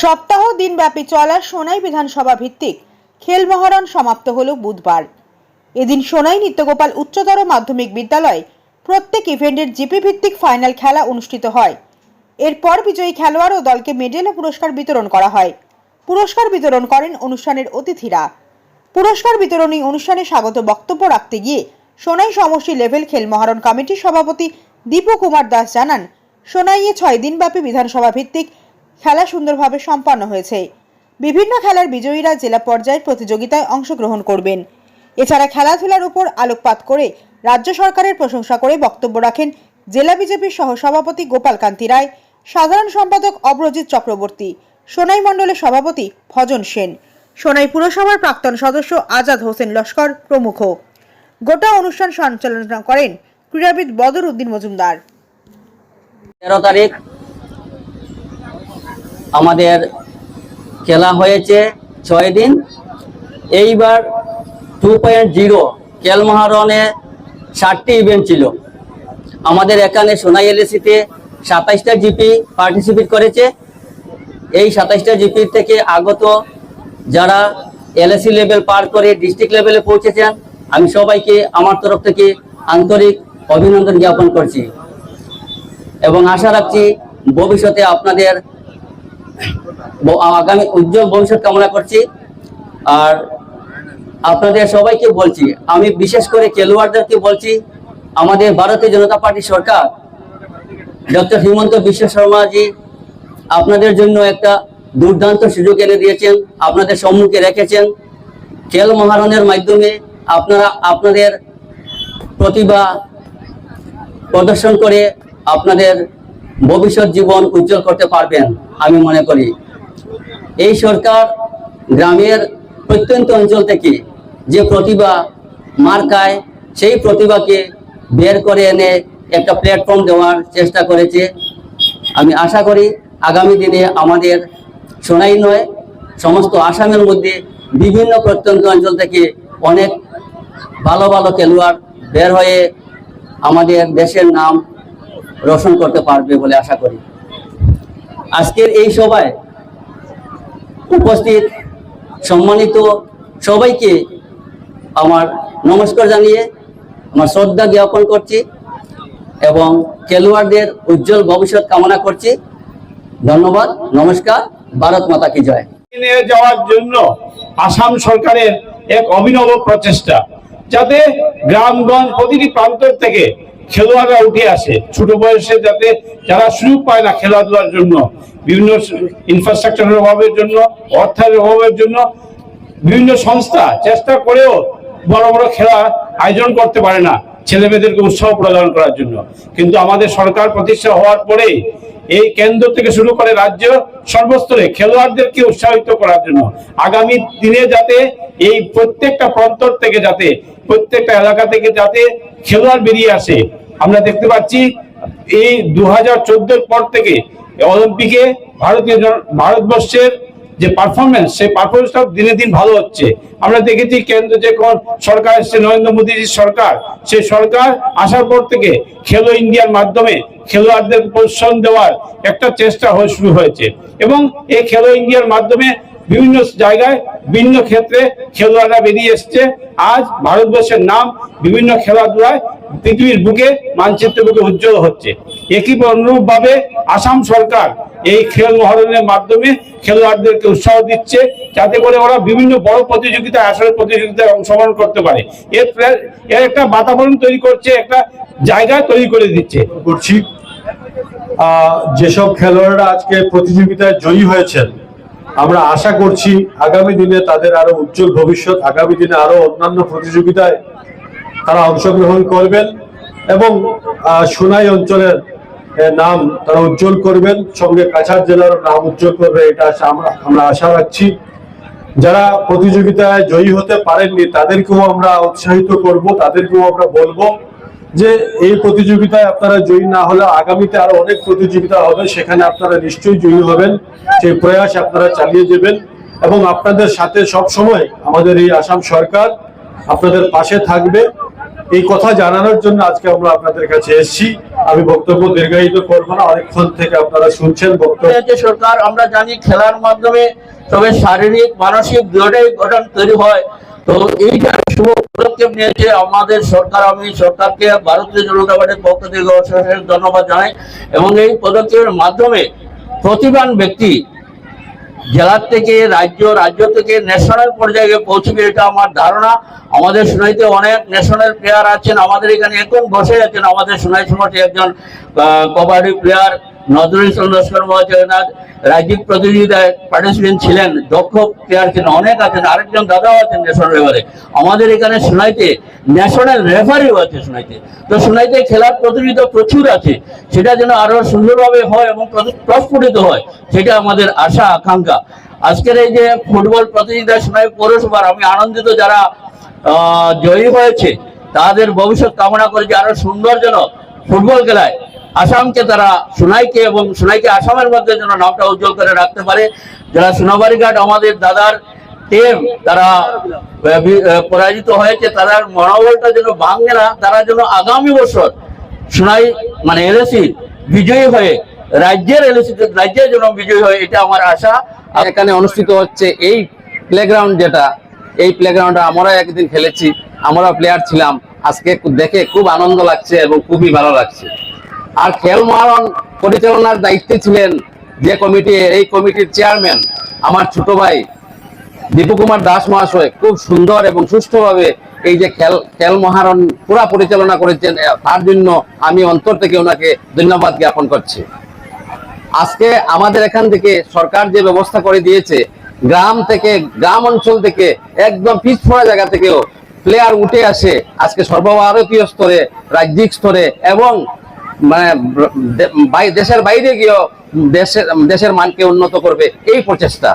সপ্তাহ দিনব্যাপী চলা সোনাই বিধানসভা ভিত্তিক খেল মহারণ সমাপ্ত হল বুধবার। এদিন সোনাই নিত্যগোপাল উচ্চতর মাধ্যমিক বিদ্যালয় প্রত্যেক ইভেন্টের জিপি ভিত্তিক ফাইনাল খেলা অনুষ্ঠিত হয়। এরপর বিজয়ী খেলোয়াড় ও দলকে মেডেল ও পুরস্কার বিতরণ করা হয়। পুরস্কার বিতরণ করেন অনুষ্ঠানের অতিথিরা। পুরস্কার বিতরণী অনুষ্ঠানে স্বাগত বক্তব্য রাখতে গিয়ে সোনাই সমষ্টি লেভেল খেল মহারণ কমিটির সভাপতি দীপু কুমার দাস জানান, সোনাইয়ে ছয় দিনব্যাপী বিধানসভা ভিত্তিক খেলা সুন্দরভাবে সম্পন্ন হয়েছে। বিভিন্ন খেলার বিজয়ীরা জেলা পর্যায়ের প্রতিযোগিতায় অংশগ্রহণ করবেন। এছাড়া খেলাধুলার উপর আলোকপাত করে রাজ্য সরকারের প্রশংসা করে বক্তব্য রাখেন জেলা বিজেপির সহসভাপতি গোপাল কান্তি রায়, সাধারণ সম্পাদক অব্রজিৎ চক্রবর্তী, সোনাই মণ্ডলের সভাপতি ভজন সেন, সোনাই পুরসভার প্রাক্তন সদস্য আজাদ হোসেন লস্কর প্রমুখ। গোটা অনুষ্ঠান সঞ্চালনা করেন ক্রীড়াবিদ বদর উদ্দিন মজুমদার। তেরো তারিখ আমাদের খেলা হয়েছে ছয় দিন। এইবার টু পয়েন্ট জিরো খেল মহারণে ষাটটি ইভেন্ট ছিল। আমাদের এখানে সোনাই এলএসিতে সাতাইশটা জিপি পার্টিসিপেট করেছে। এই সাতাইশটা জিপি থেকে আগত যারা এলএসি লেভেল পার করে ডিস্ট্রিক্ট লেভেলে পৌঁছেছেন, আমি সবাইকে আমার তরফ থেকে আন্তরিক অভিনন্দন জ্ঞাপন করছি। এবং আশা রাখছি ভবিষ্যতে আপনাদের আগামী উজ্জ্বল ভবিষ্যৎ কামনা করছি। আর আপনাদের সবাইকে বলছি, আমি বিশেষ করে খেলোয়াড়দেরকে বলছি, আমাদের ভারতীয় জনতা পার্টি সরকার, ডক্টর হিমন্ত বিশ্ব শর্মাজি আপনাদের জন্য একটা দুর্দান্ত সুযোগ এনে দিয়েছেন, আপনাদের সম্মুখে রেখেছেন। খেল মহারণের মাধ্যমে আপনারা আপনাদের প্রতিভা প্রদর্শন করে আপনাদের ভবিষ্যৎ জীবন উজ্জ্বল করতে পারবেন আমি মনে করি। এই সরকার গ্রামের প্রত্যন্ত অঞ্চল থেকে যে প্রতিভা মার্কায়, সেই প্রতিভাকে বের করে এনে একটা প্ল্যাটফর্ম দেওয়ার চেষ্টা করেছে। আমি আশা করি আগামী দিনে আমাদের সোনাই নয়, সমস্ত আসামের মধ্যে বিভিন্ন প্রত্যন্ত অঞ্চল থেকে অনেক ভালো ভালো খেলোয়াড় বের হয়ে আমাদের দেশের নাম রোশন করতে পারবে বলে আশা করি। আজকের এই সভায় উপস্থিত সম্মানিত সবাইকে আমার নমস্কার জানিয়ে আমার শ্রদ্ধা জ্ঞাপন করছি এবং খেলোয়াড়দের উজ্জ্বল ভবিষ্যৎ কামনা করছি। ধন্যবাদ, নমস্কার, ভারত মাতা কি জয়। নিয়ে যাওয়ার জন্য আসাম সরকারের এক অভিনব প্রচেষ্টা, যাতে গ্রামগঞ্জ প্রতিটি প্রান্তর থেকে খেলোয়াড়রা উঠে আসে। ছোট বয়সে যাতে যারা সুযোগ পায় না খেলাধুলার জন্য, বিভিন্ন ইনফ্রাস্ট্রাকচারের অভাবের জন্য অর্থের অভাবের জন্য, বিভিন্ন সংস্থা চেষ্টা করেও বড় বড় খেলা আয়োজন করতে পারে না ছেলে মেয়েদেরকে উৎসাহ প্রদান করার জন্য। কিন্তু আমাদের সরকার প্রতিষ্ঠা হওয়ার পরে এই কেন্দ্র থেকে শুরু করে রাজ্য সর্বস্তরে খেলোয়াড়দেরকে উৎসাহিত করার জন্য আগামী দিনে যাতে এই প্রত্যেকটা প্রান্তর থেকে যাতে প্রত্যেকটা এলাকা থেকে যাতে খেলোয়াড় বেরিয়ে আসে। আমরা দেখতে পাচ্ছি, এই দু হাজার পর থেকে অলিম্পিকে ভারতীয় ভারতবর্ষের যে পারফরমেন্স সেই পারফরমেন্সটা দিনে দিন ভালো হচ্ছে। আমরা দেখেছি কেন্দ্র যে সরকার এসছে, নরেন্দ্র মোদীজির সরকার, সেই সরকার আসার পর থেকে খেলো ইন্ডিয়ার মাধ্যমে খেলোয়াড়দের প্রশ্রম দেওয়ার একটা চেষ্টা হয়ে শুরু হয়েছে। এবং এই খেলো ইন্ডিয়ার মাধ্যমে বিভিন্ন জায়গায়, বিভিন্ন ক্ষেত্রে খেলোয়াড়রা বেরিয়ে এসছে। আজ ভারতবর্ষের নাম বিভিন্ন খেলাধুলায় পৃথিবীর বুকে মানচিত্র বুকে উজ্জ্বল হচ্ছে। একই অনুরূপভাবে আসাম সরকার এই খেল মহারণের মাধ্যমে খেলোয়াড়দেরকে উৎসাহ দিচ্ছে, যাতে করে ওরা বিভিন্ন বড় প্রতিযোগিতায় আসলে প্রতিযোগিতায় অংশগ্রহণ করতে পারে। এর এর একটা বাতাবরণ তৈরি করছে, একটা জায়গা তৈরি করে দিচ্ছে। করছি। যেসব খেলোয়াড়রা আজকে প্রতিযোগিতায় জয়ী হয়েছেন আমরা আশা করছি আগামী দিনে তাদের আরও উজ্জ্বল ভবিষ্যৎ, আগামী দিনে আরও অন্যান্য প্রতিযোগিতায় তারা অংশগ্রহণ করবেন এবং সোনাই অঞ্চলের নাম তারা উজ্জ্বল করবেন। সঙ্গে কাছাড় জেলার নাম উজ্জ্বল করবে, এটা আমরা আমরা আশা রাখছি। যারা প্রতিযোগিতায় জয়ী হতে পারেননি, তাদেরকেও আমরা উৎসাহিত করব, তাদেরকেও আমরা বলব। যে এই প্রতিযোগিতায় আপনারা জয়ী না হলে আগামীতে আরও অনেক প্রতিযোগিতা হবে, সেখানে আপনারা নিশ্চয়ই জয়ী হবেন। সেই প্রয়াস আপনারা চালিয়ে যাবেন এবং আপনাদের সাথে সব সময় আমাদের এই আসাম সরকার আপনাদের পাশে থাকবে। এই কথা জানানোর জন্য আজকে আমরা আপনাদের কাছে এসেছি। আমি বক্তব্য দীর্ঘায়িত করব না, অনেকক্ষণ থেকে আপনারা শুনছেন বক্তব্য। সরকার, আমরা জানি খেলার মাধ্যমে তবে শারীরিক, মানসিক দুটোই গঠন তৈরি হয়। তো এইটা শুভ পদক্ষেপ নিয়েছে আমাদের সরকার। আমি সরকারকে ভারতীয় জনতা পার্টির পক্ষ থেকে অশেষ ধন্যবাদ জানাই এবং এই পদক্ষেপের মাধ্যমে প্রতিবান ব্যক্তি জেলার থেকে রাজ্য রাজ্য থেকে ন্যাশনাল পর্যায়ে পৌঁছবে, এটা আমার ধারণা। আমাদের সোনাইতে অনেক ন্যাশনাল প্লেয়ার আছেন, আমাদের এখানে এখন বসে আছেন। আমাদের সোনাই সমাজে একজন কবাডি প্লেয়ার নজরুল ইসলাম লস্কর মহাজগন্নাথ রাজ্যিক প্রতিযোগিতায় পার্টিসিপেন্ট ছিলেন, দক্ষ প্লেয়ার ছিলেন, অনেক আছেন, আরেকজন দাদাও আছেন ন্যাশনাল লেভেলে আমাদের এখানে সোনাইতে ন্যাশনাল রেফারিও আছে সোনাইতে। তো সোনাইতে খেলার প্রতিযোগিতা প্রচুর আছে, সেটা যেন আরও সুন্দরভাবে হয় এবং প্রস্ফুটিত হয়, সেটা আমাদের আশা, আকাঙ্ক্ষা। আজকের এই যে ফুটবল প্রতিযোগিতা সোনাই পৌরসভার, আমি আনন্দিত যারা জয়ী হয়েছে, তাদের ভবিষ্যৎ কামনা করে যে আরও সুন্দর যেন ফুটবল খেলায় আসামকে তারা সোনাইকে এবং সোনাইকে আসামের মধ্যে যেন নামটা উজ্জ্বল করে রাখতে পারে। যারা সোনাবাড়িঘাট আমাদের দাদার টিম তারা পরাজিত হয়েছে, তাদের মনোবলটা যেন ভাঙে না, তারা যেন আগামী বছর সোনাই মানে এলএসি বিজয়ী হয়ে, রাজ্যের এলএসি রাজ্যের জন্য বিজয়ী হয়ে, এটা আমার আশা। আর এখানে অনুষ্ঠিত হচ্ছে এই প্লেগ্রাউন্ড যেটা, এই প্লেগ্রাউন্ডে আমরা একদিন খেলেছি, আমরা প্লেয়ার ছিলাম। আজকে দেখে খুব আনন্দ লাগছে এবং খুবই ভালো লাগছে। আর খেল মহারণ পরিচালনার দায়িত্বে ছিলেন যে কমিটি এই কমিটির চেয়ারম্যান আমার ছোট ভাই দীপু কুমার দাস মহাশয়। খুব সুন্দর এবং সুষ্ঠুভাবে এই যে খেল খেল মহারণ পুরা পরিচালনা করেছেন তার জন্য আমি অন্তর থেকে ওনাকে ধন্যবাদ জ্ঞাপন করছি। আজকে আমাদের এখান থেকে সরকার যে ব্যবস্থা করে দিয়েছে, গ্রাম থেকে, গ্রাম অঞ্চল থেকে, একদম পিছপড়া জায়গা থেকেও প্লেয়ার উঠে আসে আজকে সর্বভারতীয় স্তরে, রাজ্যিক স্তরে এবং মানে দেশের বাইরে গিয়েও দেশের দেশের মানকে উন্নত করবে এই প্রচেষ্টা।